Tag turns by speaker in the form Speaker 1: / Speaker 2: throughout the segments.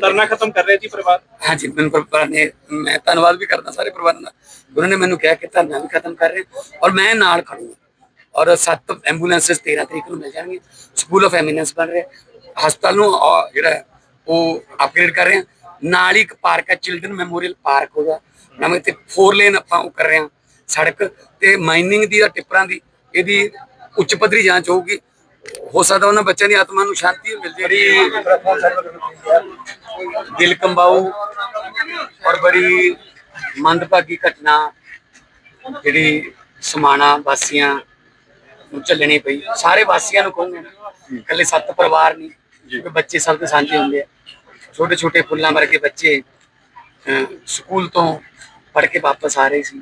Speaker 1: ਧਰਨਾ ਖਤਮ ਕਰ ਰਹੇ ਜੀ ਪਰਿਵਾਰ?
Speaker 2: ਹਾਂਜੀ ਮੈਨੂੰ ਪਰਿਵਾਰ ਨੇ ਮੈਂ ਧੰਨਵਾਦ ਵੀ ਕਰਦਾ ਸਾਰੇ ਪਰਿਵਾਰਾਂ ਦਾ ਉਹਨਾਂ ਨੇ ਮੈਨੂੰ ਕਿਹਾ ਕਿ ਧਰਨਾ ਵੀ ਖਤਮ ਕਰ ਰਹੇ ਹਾਂ ਔਰ ਮੈਂ ਨਾਲ ਖੜੂੰਗਾ। ਔਰ ਸੱਤ ਐਂਬੂਲੈਂਸਸ 13 ਤਰੀਕ ਨੂੰ ਮਿਲ ਜਾਣਗੀਆਂ ਸਕੂਲ ਆਫ ਐਮੀਨੈਂਸ ਬਣ ਰਿਹਾ ਹਸਪਤਾਲ ਨੂੰ ਜਿਹੜਾ ਹੈ, ਉਹ ਅਪਗ੍ਰੇਡ ਕਰ ਰਹੇ ਹਾਂ। ਨਾਲ ਹੀ ਇੱਕ ਪਾਰਕ ਹੈ ਚਿਲਡਰਨ ਮੈਮੋਰੀਅਲ ਪਾਰਕ ਹੋਗਾ ਨਵੇਂ ਤੇ 4 ਲੇਨ ਆਪਾਂ ਉਹ ਕਰ ਰਹੇ ਹਾਂ ਸੜਕ। ਤੇ ਮਾਈਨਿੰਗ ਦੀ ਜਾਂ ਟਿੱਪਰਾਂ ਦੀ ਇਹਦੀ ਉੱਚ ਪੱਧਰੀ ਜਾਂਚ ਹੋਊਗੀ। ਹੋ ਸਕਦਾ ਉਹਨਾਂ ਬੱਚਿਆਂ ਦੀ ਆਤਮਾ ਨੂੰ ਸ਼ਾਂਤੀ ਮਿਲ ਜਾਏਗੀ ਦਿਲ ਕੰਬਾਊ ਔਰ ਬੜੀ ਮੰਦਭਾਗੀ ਘਟਨਾ ਜਿਹੜੀ ਸਮਾਣਾ ਵਾਸੀਆਂ ਨੂੰ ਚੱਲਣੀ ਪਈ। ਸਾਰੇ ਵਾਸੀਆਂ ਨੂੰ ਕਹੂੰਗੇ ਇਕੱਲੇ ਸੱਤ ਪਰਿਵਾਰ ਨਹੀਂ ਕਿਉਂਕਿ ਬੱਚੇ ਸਭ ਦੇ ਸਾਂਝੇ ਹੁੰਦੇ ਆ। ਛੋਟੇ ਛੋਟੇ ਫੁੱਲਾਂ ਵਰਗੇ ਬੱਚੇ ਅਹ, ਸਕੂਲ ਤੋਂ ਪੜ੍ਹ ਕੇ ਵਾਪਸ ਆ ਰਹੇ ਸੀ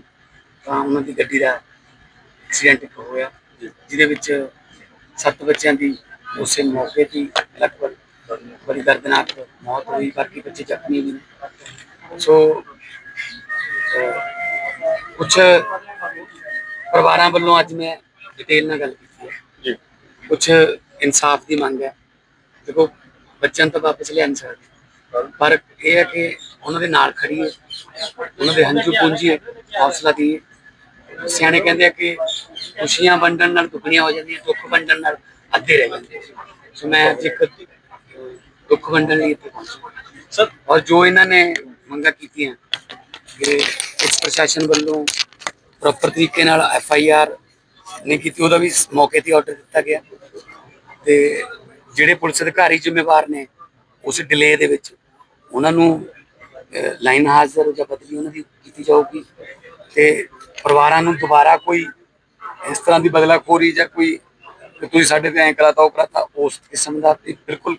Speaker 2: ਤਾਂ ਉਹਨਾਂ ਦੀ ਗੱਡੀ ਦਾ ਐਕਸੀਡੈਂਟ ਹੋਇਆ ਜਿਹਦੇ ਵਿੱਚ ਸੱਤ ਬੱਚਿਆਂ ਦੀ ਉਸੇ ਮੌਕੇ ਤੇ ਲਗਭਗ ਬੜੀ ਦਰਦਨਾਕ ਮੌਤ ਹੋਈ ਬਾਕੀ ਬੱਚੇ ਜ਼ਖਮੀ ਵੀ ਸੋ ਕੁਝ ਪਰਿਵਾਰਾਂ ਵੱਲੋਂ ਅੱਜ ਮੈਂ ਡਿਟੇਲ ਨਾਲ ਗੱਲ ਕੀਤੀ ਹੈ।
Speaker 1: ਜੀ।
Speaker 2: ਕੁਝ ਇਨਸਾਫ ਦੀ ਮੰਗ ਹੈ। ਦੇਖੋ ਬੱਚਿਆਂ ਤਾਂ ਵਾਪਸ ਲਿਆ ਨਹੀਂ ਸਕਦੇ। ਪਰ ਇਹ ਹੈ ਕਿ ਉਹਨਾਂ ਦੇ ਨਾਲ ਖੜੀ ਹੈ ਉਹਨਾਂ ਦੇ ਹੰਝੂ ਪੂੰਝੀ ਹੈ ਹੌਸਲਾ ਦੀ ਸਿਆਣੇ ਕਹਿੰਦੇ ਆ ਕਿ ਖੁਸ਼ੀਆਂ ਵੰਡਣ ਨਾਲ ਦੁੱਖਣੀਆਂ ਹੋ ਜਾਂਦੀਆਂ ਦੁੱਖ ਵੰਡਣ ਨਾਲ ਅੱਧੇ ਰਹਿ ਜਾਂਦੇ। ਸੋ ਮੈਂ ਅੱਜ ਇੱਕ ਦੁੱਖ ਵੰਡਣ ਲਈ ਇੱਥੇ ਪਹੁੰਚਾ
Speaker 1: ਸਰ
Speaker 2: ਔਰ ਜੋ ਇਹਨਾਂ ਨੇ ਮੰਗਾਂ ਕੀਤੀਆਂ ਕਿ ਪੁਲਿਸ ਪ੍ਰਸ਼ਾਸਨ ਵੱਲੋਂ ਪ੍ਰੋਪਰ ਤਰੀਕੇ ਨਾਲ ਐਫ ਆਈ ਆਰ ਨਹੀਂ ਕੀਤੀ ਉਹਦਾ ਵੀ ਮੌਕੇ ਤੇ ਆਰਡਰ ਦਿੱਤਾ ਗਿਆ ਤੇ ਜਿਹੜੇ ਪੁਲਿਸ ਅਧਿਕਾਰੀ ਜ਼ਿੰਮੇਵਾਰ ਨੇ ਉਸ ਡਿਲੇ ਦੇ ਵਿੱਚ ਉਹਨਾਂ ਨੂੰ ਲਾਈਨ ਹਾਜ਼ਰ ਜਾਂ ਬਦਲੀ ਉਹਨਾਂ ਦੀ ਕੀਤੀ ਜਾਊਗੀ ਤੇ ਪਰਿਵਾਰਾਂ ਨੂੰ ਦੁਬਾਰਾ ਕੋਈ ਇਸ ਤਰ੍ਹਾਂ ਦੀ ਬਦਲਾਖੋਰੀ ਜਾਂ ਕੋਈ ਤੁਸੀਂ ਸਾਡੇ ਤੇ ਐਂ ਕਰਾਤਾ ਉਹ ਕਰਾਤਾ ਉਸ ਕਿਸਮ ਦਾ ਤੇ ਬਿਲਕੁਲ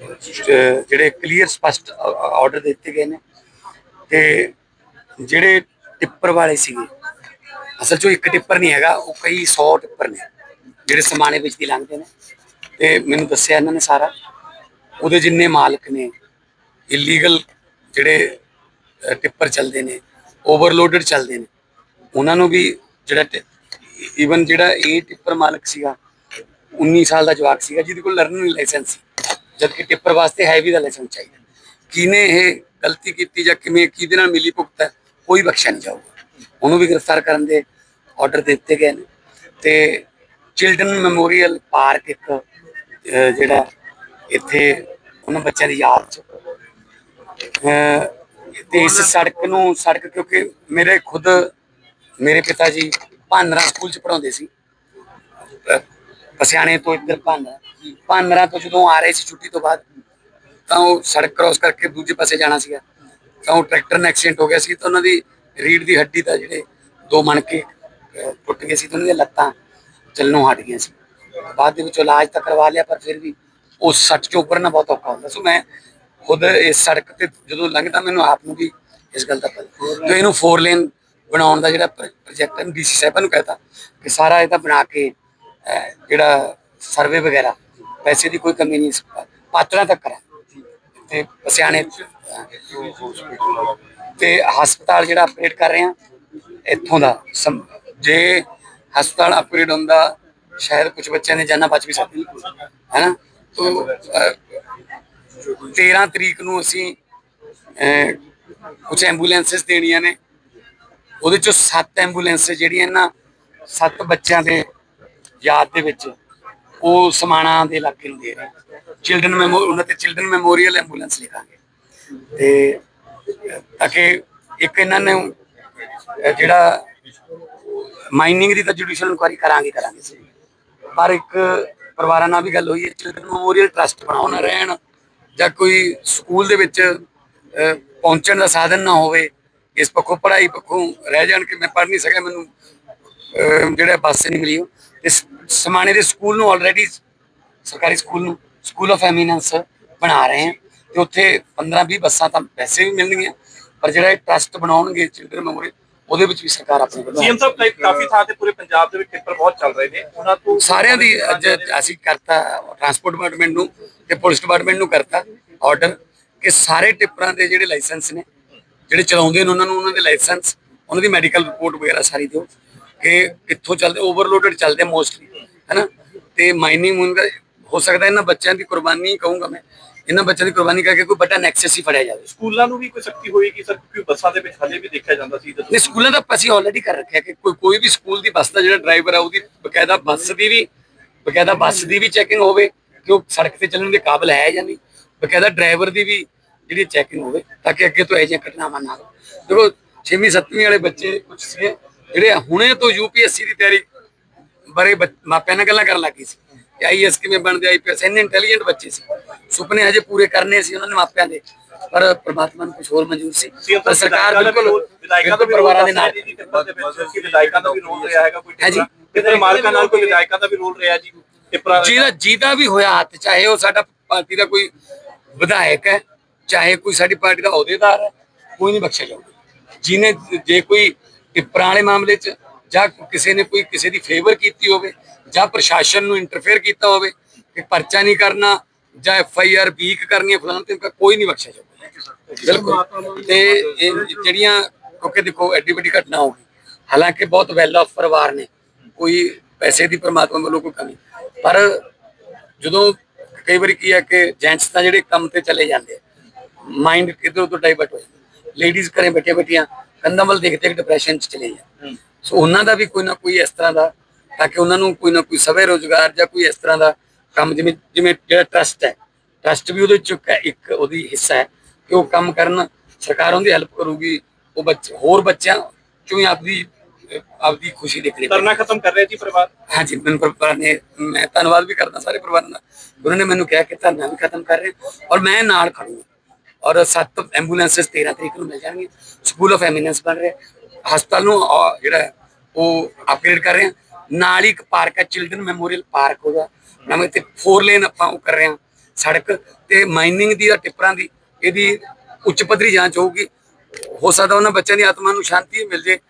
Speaker 2: ਜਿਹੜੇ ਕਲੀਅਰ ਸਪਸ਼ਟ ਆਰਡਰ ਦਿੱਤੇ ਗਏ ਨੇ ਤੇ ਜਿਹੜੇ ਟਿੱਪਰ ਵਾਲੇ ਸੀਗੇ, ਅਸਲ 'ਚੋਂ ਇੱਕ ਟਿੱਪਰ ਨਹੀਂ ਹੈਗਾ, ਉਹ ਕਈ 100 ਟਿੱਪਰ ਨੇ ਜਿਹੜੇ ਸਮਾਨੇ ਵਿੱਚ ਦੀ ਲੰਘਦੇ ਨੇ। ਤੇ ਮੈਨੂੰ ਦੱਸਿਆ ਇਹਨਾਂ ਨੇ ਸਾਰਾ। ਉਹਦੇ ਜਿੰਨੇ ਮਾਲਕ ਨੇ ਇਲੀਗਲ ਜਿਹੜੇ ਟਿੱਪਰ ਚੱਲਦੇ ਨੇ ਓਵਰਲੋਡਡ ਚੱਲਦੇ ਨੇ, ਉਹਨਾਂ ਨੂੰ ਵੀ ਜਿਹੜਾ ਈਵਨ ਜਿਹੜਾ ਇਹ ਟਿੱਪਰ ਮਾਲਕ ਸੀਗਾ 19 ਸਾਲ ਦਾ ਜਵਾਕ ਸੀਗਾ, ਜਿਹਦੇ ਕੋਲ ਲਰਨਿੰਗ ਲਾਇਸੈਂਸ ਸੀ। ਜਦਕਿ ਟਿੱਪਰ ਵਾਸਤੇ ਹੈਵੀ ਦਾ ਲਾਇਸੈਂਸ ਚਾਹੀਦਾ। ਕਿਨੇ ਇਹ ਗਲਤੀ ਕੀਤੀ ਜਾਂ ਕਿਵੇਂ ਕਿਹਦੇ ਨਾਲ ਮਿਲੀ ਭੁਗਤ ਹੈ ਕੋਈ ਬਖਸ਼ਿਆ ਨਹੀਂ ਜਾਊਗਾ। ਉਹਨੂੰ ਵੀ ਗ੍ਰਿਫਤਾਰ ਕਰਨ ਦੇ ਆਰਡਰ ਦਿੱਤੇ ਗਏ ਨੇ। ਤੇ ਚਿਲਡਰਨ ਮੈਮੋਰੀਅਲ ਪਾਰਕ ਇੱਕ ਜਿਹੜਾ ਇੱਥੇ ਉਹਨਾਂ ਬੱਚਿਆਂ ਦੀ ਯਾਦ ਚ। ਅਹ, ਤੇ ਇਸ ਸੜਕ ਨੂੰ ਸੜਕ ਕਿਉਂਕਿ ਮੇਰੇ ਖੁਦ ਮੇਰੇ ਪਿਤਾ ਜੀ ਭਾਨਰਾ ਸਕੂਲ ਚ ਪੜਾਉਂਦੇ ਸੀ। ਪਸਿਆਣੇ ਤੋਂ ਇੱਧਰ ਭਾਨਰਾ ਭਾਨਰਾ ਤੋਂ ਜਦੋਂ ਆ ਰਹੇ ਸੀ ਛੁੱਟੀ ਤੋਂ ਬਾਅਦ ਤਾਂ ਉਹ ਸੜਕ ਕ੍ਰਾਸ ਕਰਕੇ ਦੂਜੇ ਪਾਸੇ ਜਾਣਾ ਸੀਗਾ। ਤਾਂ ਉਹ ਟਰੈਕਟਰ ਨਾਲ ਐਕਸੀਡੈਂਟ ਹੋ ਗਿਆ ਸੀ ਤਾਂ ਉਹਨਾਂ ਦੀ ਰੀੜ ਦੀ ਹੱਡੀ ਦਾ ਜਿਹੜੇ ਦੋ ਮਣਕੇ ਅਹ, ਟੁੱਟ ਗਏ ਸੀ ਤਾਂ ਉਹਨਾਂ ਦੀਆਂ ਲੱਤਾਂ ਚੱਲਣੋਂ ਹਟ ਗਈਆਂ ਸੀ। ਬਾਅਦ ਦੇ ਵਿੱਚ ਇਲਾਜ ਤਾਂ ਕਰਵਾ ਲਿਆ ਪਰ ਫਿਰ ਵੀ ਉਹ ਸੱਟ ਚੋਂ ਉੱਪਰਨਾ ਬਹੁਤ ਔਖਾ ਹੁੰਦਾ। ਸੋ ਮੈਂ ਖੁਦ ਇਸ ਸੜਕ ਤੇ ਜਦੋਂ ਲੰਘਦਾ ਮੈਨੂੰ ਆਪ ਨੂੰ ਵੀ ਇਸ ਗੱਲ ਦਾ ਪਤਾ। ਤੇ ਇਹਨੂੰ ਫੋਰ ਲੇਨ ਬਣਾਉਣ ਦਾ ਜਿਹੜਾ ਪ੍ਰੋਜੈਕਟ ਹੈ ਡੀਸੀ ਸਾਹਿਬਾਂ ਨੂੰ ਕਹਤਾ ਕਿ ਸਾਰਾ ਇਹ ਤਾਂ ਬਣਾ ਕੇ ਜਿਹੜਾ ਸਰਵੇ ਵਗੈਰਾ, ਪੈਸੇ ਦੀ ਕੋਈ ਕਮੀ ਨਹੀਂ, ਪਾਤਰਾਂ ਤੱਕ ਕਰਾਂ। ਤੇ ਪਸਿਆਣੇ ਤੇ ਹਸਪਤਾਲ ਜਿਹੜਾ ਅਪਗ੍ਰੇਡ ਕਰ ਰਹੇ ਆ ਇੱਥੋਂ ਦਾ ਜੇ ਹਸਪਤਾਲ ਅਪਗ੍ਰੇਡ ਹੁੰਦਾ, ਸ਼ਾਇਦ ਕੁਝ ਬੱਚਿਆਂ ਨੇ ਜਾਨਾਂ ਬਚ ਵੀ ਸਕਦੀ ਹੈਨਾ? ਤੋ 13 ਤਰੀਕ ਨੂੰ ਅਸੀਂ ਕੁਝ ਐਂਬੂਲੈਂਸਸ ਦੇਣੀਆਂ ਨੇ। ਉਹਦੇ ਚੋਂ 7 ਐਂਬੂਲੈਂਸ ਜਿਹੜੀਆਂ ਨਾ 7 ਬੱਚਿਆਂ ਦੇ ਯਾਦ ਦੇ ਵਿੱਚ ਉਹ ਸਮਾਣਾ ਦੇ ਇਲਾਕੇ ਨੂੰ ਦੇ ਰਹੇ ਚਿਲਡਰਨ ਮੈਮੋ ਉਹਨਾਂ ਤੇ ਚਿਲਡਰਨ ਮੈਮੋਰੀਅਲ ਐਂਬੂਲੈਂਸ ਲਿਖਾਂਗੇ। ਤੇ ਤਾਂ ਕਿ ਇੱਕ ਇਹਨਾਂ ਨੇ ਜਿਹੜਾ ਮਾਈਨਿੰਗ ਦੀ ਤਾਂ ਜੁਡੀਸ਼ੀਅਲ ਇਨਕੁਆਰੀ ਕਰਾਂਗੇ ਕਰਾਂਗੇ ਸਹੀ ਪਰ ਇੱਕ ਪਰਿਵਾਰਾਂ ਨਾਲ ਵੀ ਗੱਲ ਹੋਈ ਹੈ ਚਿਲਡਰਨ ਮੈਮੋਰੀਅਲ ਟਰਸਟ ਬਣਾਉਣਾ ਰਹਿਣ ਜਾਂ ਕੋਈ ਸਕੂਲ ਦੇ ਵਿੱਚ ਪਹੁੰਚਣ ਦਾ ਸਾਧਨ ਨਾ ਹੋਵੇ, ਇਸ ਪੱਖੋਂ ਪੜ੍ਹਾਈ ਪੱਖੋਂ ਰਹਿ ਜਾਣ ਕਿ ਮੈਂ ਪੜ੍ਹ ਨਹੀਂ ਸਕਿਆ, ਮੈਨੂੰ ਜਿਹੜਾ ਬੱਸ ਨਹੀਂ ਮਿਲੀ ਉਹ ਤੇ ਸ- ਸਮਾਣੇ ਦੇ ਸਕੂਲ ਨੂੰ ਆਲਰੇਡੀ ਸਰਕਾਰੀ ਸਕੂਲ ਨੂੰ ਸਕੂਲ ਆਫ ਐਮੀਨੈਂਸ ਬਣਾ ਰਹੇ ਹਾਂ ਤੇ ਉੱਥੇ 15 20 ਬੱਸਾਂ ਤਾਂ ਵੈਸੇ ਵੀ ਮਿਲਣਗੀਆਂ ਪਰ ਜਿਹੜਾ ਇਹ ਟਰਸਟ ਬਣਾਉਣਗੇ ਚਿਲਡਰਨ ਮੈਮੋਰੀ ਉਹਦੇ ਵਿੱਚ ਵੀ ਸਰਕਾਰ ਆਪਣੇ ਵੱਲੋਂ
Speaker 1: ਸੀਐਮ ਸਾਹਿਬ ਕਈ ਕਾਫੀ ਥਾਂ ਤੇ ਪੂਰੇ ਪੰਜਾਬ ਦੇ ਵਿੱਚ ਟਿੱਪਰ ਬਹੁਤ ਚੱਲ ਰਹੇ ਨੇ। ਉਹਨਾਂ ਤੋਂ
Speaker 2: ਸਾਰਿਆਂ ਦੀ ਅੱਜ ਅਸੀਂ ਕਰਤਾ ਟਰਾਂਸਪੋਰਟ ਡਿਪਾਰਟਮੈਂਟ ਨੂੰ ਤੇ ਪੁਲਿਸ ਡਿਪਾਰਟਮੈਂਟ ਨੂੰ ਕਰਤਾ ਆਰਡਰ ਕਿ ਸਾਰੇ ਟਿੱਪਰਾਂ ਦੇ ਜਿਹੜੇ ਲਾਇਸੈਂਸ ਨੇ ਜਿਹੜੇ ਚਲਾਉਂਦੇ ਨੇ ਉਹਨਾਂ ਨੂੰ ਉਹਨਾਂ ਦੇ ਲਾਇਸੈਂਸ ਉਹਨਾਂ ਦੀ ਮੈਡੀਕਲ ਰਿਪੋਰਟ ਵਗੈਰਾ ਸਾਰੀ ਦਿਓ। ਕਿ ਕਿੱਥੋਂ ਚੱਲਦੇ ਓਵਰਲੋਡਡ ਚੱਲਦੇ ਮੋਸਟਲੀ ਹੈਨਾ? ਤੇ ਮਾਈਨਿੰਗ ਹੁੰਦਾ ਹੋ ਸਕਦਾ ਇਹਨਾਂ ਬੱਚਿਆਂ ਦੀ ਕੁਰਬਾਨੀ ਕਹੂੰਗਾ ਮੈਂ। ਇਹਨਾਂ ਬੱਚਿਆਂ ਦੀ ਕੁਰਬਾਨੀ ਕਰਕੇ ਕੋਈ ਵੱਡਾ ਨੈਕਸਸ ਹੀ ਫੜਿਆ ਜਾਵੇ।
Speaker 1: ਸਕੂਲਾਂ ਨੂੰ ਵੀ ਕੋਈ ਸਖਤੀ ਹੋਏਗੀ ਸਰ ਕਿਉਂਕਿ ਬੱਸਾਂ ਦੇ ਵਿੱਚ ਹਲੇ ਵੀ ਦੇਖਿਆ ਜਾਂਦਾ ਸੀ
Speaker 2: ਨਹੀਂ ਸਕੂਲਾਂ ਦਾ ਅਸੀਂ ਆਲਰੇਡੀ ਕਰ ਰੱਖਿਆ ਕਿ ਕੋਈ ਕੋਈ ਵੀ ਸਕੂਲ ਦੀ ਬੱਸ ਦਾ ਜਿਹੜਾ ਡਰਾਈਵਰ ਹੈ ਉਹਦੀ ਬਕਾਇਦਾ ਬੱਸ ਦੀ ਵੀ ਬਕਾਇਦਾ ਬੱਸ ਦੀ ਵੀ ਚੈਕਿੰਗ ਹੋਵੇ ਕਿ ਉਹ ਸੜਕ ਤੇ ਚੱਲਣ ਦੇ ਕਾਬਿਲ ਹੈ ਜਾਂ ਨਹੀਂ। ਬਕਾਇਦਾ ਡਰਾਈਵਰ ਦੀ ਵੀ ਜਿਹੜੀ ਚੈਕਿੰਗ ਹੋਵੇ ਤਾਂ ਕਿ ਅੱਗੇ ਤੋਂ ਇਹ ਜਿਹੀਆਂ ਘਟਨਾਵਾਂ ਨਾ ਹੋਣ। ਦੇਖੋ 6ਵੀਂ 7ਵੀਂ ਵਾਲੇ ਬੱਚੇ ਕੁਝ ਸੀਗੇ ਜਿਹੜੇ ਹੁਣੇ ਤੋਂ ਯੂਪੀਐਸਸੀ ਦੀ ਤਿਆਰੀ ਬਾਰੇ ਮਾਪਿਆਂ ਨਾਲ ਗੱਲਾਂ ਕਰਨ ਲੱਗੀ ਸੀ। ਕਿ ਆਈਐਸ ਕਿਵੇਂ ਬਣਦੇ ਆਈਪੀਐਸ ਇੰਨੇ ਇੰਟੈਲੀਜੈਂਟ ਬੱਚੇ ਸੀ। ਸੁਪਨੇ ਹਜੇ ਪੂਰੇ ਕਰਨੇ ਸੀ ਉਹਨਾਂ ਨੇ ਮਾਪਿਆਂ ਦੇ। ਪਰ ਪ੍ਰਮਾਤਮਾ ਨੂੰ ਕੁਝ ਹੋਰ ਮਨਜ਼ੂਰ ਸੀ। ਪਰ ਸਰਕਾਰ ਬਿਲਕੁਲ
Speaker 1: ਵਿਧਾਇਕਾਂ ਦਾ ਵੀ
Speaker 2: ਪਰਿਵਾਰਾਂ ਦੇ ਨਾਲ।
Speaker 1: ਜੀ ਟਿੱਪਰ ਦੇ ਵਿੱਚ ਕਿ ਵਿਧਾਇਕਾਂ ਦਾ ਵੀ ਰੋਲ ਰਿਹਾ ਹੈਗਾ ਕੋਈ
Speaker 2: ਹੈ ਜੀ।
Speaker 1: ਕਿਤੇ ਮਾਲਕਾਂ ਨਾਲ ਕੋਈ ਵਿਧਾਇਕਾਂ ਦਾ ਵੀ ਰੋਲ ਰਿਹਾ ਜੀ।
Speaker 2: ਜਿਹਦਾ ਜਿਹਦਾ ਵੀ ਹੋਇਆ ਹੱਥ ਚਾਹੇ ਉਹ ਸਾਡਾ ਪਾਰਟੀ ਦਾ ਕੋਈ ਵਿਧਾਇਕ ਹੈ ਚਾਹੇ ਕੋਈ ਸਾਡੀ ਪਾਰਟੀ ਦਾ ਅਹੁਦੇਦਾਰ ਹੈ ਕੋਈ ਨਹੀਂ ਬਖਸ਼ਿਆ ਜਾਊਗਾ। ਜਿਹਨੇ ਜੇ ਕੋਈ ਟਿੱਪਰਾਂ ਵਾਲੇ ਮਾਮਲੇ 'ਚ ਜਾਂ ਕਿਸੇ ਨੇ ਕੋਈ ਕਿਸੇ ਦੀ ਫੇਵਰ ਕੀਤੀ ਹੋਵੇ ਜਾਂ ਪ੍ਰਸ਼ਾਸਨ ਨੂੰ ਇੰਟਰਫੇਅਰ ਕੀਤਾ ਹੋਵੇ ਕਿ ਪਰਚਾ ਨਹੀਂ ਕਰਨਾ ਜਾਂ ਐਫ ਆਈ ਆਰ ਵੀਕ ਕਰਨੀ ਹੈ ਫਲਾਣਾ ਤੇ ਕੋਈ ਨਹੀਂ ਬਖਸ਼ਿਆ ਜਾਊਗਾ। ਬਿਲਕੁਲ। ਤੇ ਇਹ ਜਿਹੜੀਆਂ ਕਿਉਂਕਿ ਦੇਖੋ ਐਡੀ ਵੱਡੀ ਘਟਨਾ ਹੋ ਗਈ। ਹਾਲਾਂਕਿ ਬਹੁਤ ਵੈਲ ਆਫ ਪਰਿਵਾਰ ਨੇ। ਕੋਈ ਪੈਸੇ ਦੀ ਪ੍ਰਮਾਤਮਾ ਵੱਲੋਂ ਕੋਈ ਕਮੀ। ਪਰ ਜਦੋਂ ਕਈ ਵਾਰੀ ਕੀ ਹੈ ਕਿ ਜੈਂਟਸ ਤਾਂ ਜਿਹੜੇ ਕੰਮ ਤੇ ਚਲੇ ਜਾਂਦੇ ਮਾਈਂਡ ਕਿਧਰ ਉਧਰ ਡਾਈਵਰਟ ਹੋ ਜਾਂਦਾ ਲੇਡੀਜ਼ ਘਰੇ ਬੈਠੇ ਬੈਠੀਆਂ ਕੰਧਾਂ ਵੱਲ ਦੇਖ ਦੇਖ ਡਿਪਰੈਸ਼ਨ ਚ ਚਲੇ ਜਾਂਦੇ ਸੋ ਉਹਨਾਂ ਦਾ ਵੀ ਕੋਈ ਨਾ ਕੋਈ ਇਸ ਤਰ੍ਹਾਂ ਦਾ ਤਾਂ ਕਿ ਉਹਨਾਂ ਨੂੰ ਕੋਈ ਨਾ ਕੋਈ ਸਵੇ ਰੋਜ਼ਗਾਰ ਜਾਂ ਕੋਈ ਇਸ ਤਰ੍ਹਾਂ ਦਾ ਕੰਮ ਜਿਵੇਂ ਜਿਵੇਂ ਜਿਹੜਾ ਟਰਸਟ ਹੈ। ਟਰਸਟ ਵੀ ਉਹਦੇ ਚ ਇੱਕ ਹੈ- ਇੱਕ ਉਹਦੀ ਹਿੱਸਾ ਹੈ ਕਿ ਉਹ ਕੰਮ ਕਰਨ ਸਰਕਾਰ ਉਹਦੀ ਹੈਲਪ ਕਰੂਗੀ ਉਹ ਬੱਚੇ ਹੋਰ ਬੱਚਿਆਂ ਚੋਂ ਆਪਦੀ ਆਪਦੀ ਖੁਸ਼ੀ ਦੇਖਣੀ ਪਏਗੀ।
Speaker 1: ਧਰਨਾ ਖਤਮ ਕਰ ਰਿਹਾ ਜੀ ਪਰਿਵਾਰ?
Speaker 2: ਹਾਂਜੀ ਮੈਨੂੰ ਪਰਿਵਾਰ ਨੇ ਮੈਂ ਧੰਨਵਾਦ ਵੀ ਕਰਦਾ ਸਾਰੇ ਪਰਿਵਾਰਾਂ ਦਾ। ਉਹਨਾਂ ਨੇ ਮੈਨੂੰ ਕਿਹਾ ਕਿ ਧਰਨਾ ਵੀ ਖਤਮ ਕਰ ਰਹੇ ਔਰ ਮੈਂ ਨਾਲ ਖੜੂੰਗਾ ਔਰ ਸੱਤ ਐਂਬੂਲੈਂਸਸ 13 ਤਰੀਕ ਨੂੰ ਮਿਲ ਜਾਣਗੀਆਂ। ਸਕੂਲ ਆਫ ਐਮੀਨੈਂਸ ਬਣ ਰਿਹਾ। ਹਸਪਤਾਲ ਨੂੰ ਜਿਹੜਾ ਉਹ ਅਪਗ੍ਰੇਡ ਕਰ ਰਹੇ। ਹਾਂ ਨਾਲ ਹੀ ਇੱਕ ਪਾਰਕ ਹੈ ਚਿਲਡਰਨ ਮੈਮੋਰੀਅਲ ਪਾਰਕ ਹੋਗਾ ਨਵੇਂ ਤੇ 4 ਲੇਨ ਆਪਾਂ ਉਹ ਕਰ ਰਹੇ ਹਾਂ, ਸੜਕ। ਤੇ ਮਾਈਨਿੰਗ ਦੀ ਜਾਂ ਟਿੱਪਰਾਂ ਦੀ, ਇਹਦੀ ਉੱਚ ਪੱਧਰੀ ਜਾਂਚ ਹੋਊਗੀ। ਹੋ ਸਕਦਾ ਉਹਨਾਂ ਬੱਚਿਆਂ ਦੀ ਆਤਮਾ ਨੂੰ ਸ਼ਾਂਤੀ ਮਿਲ ਜੇ।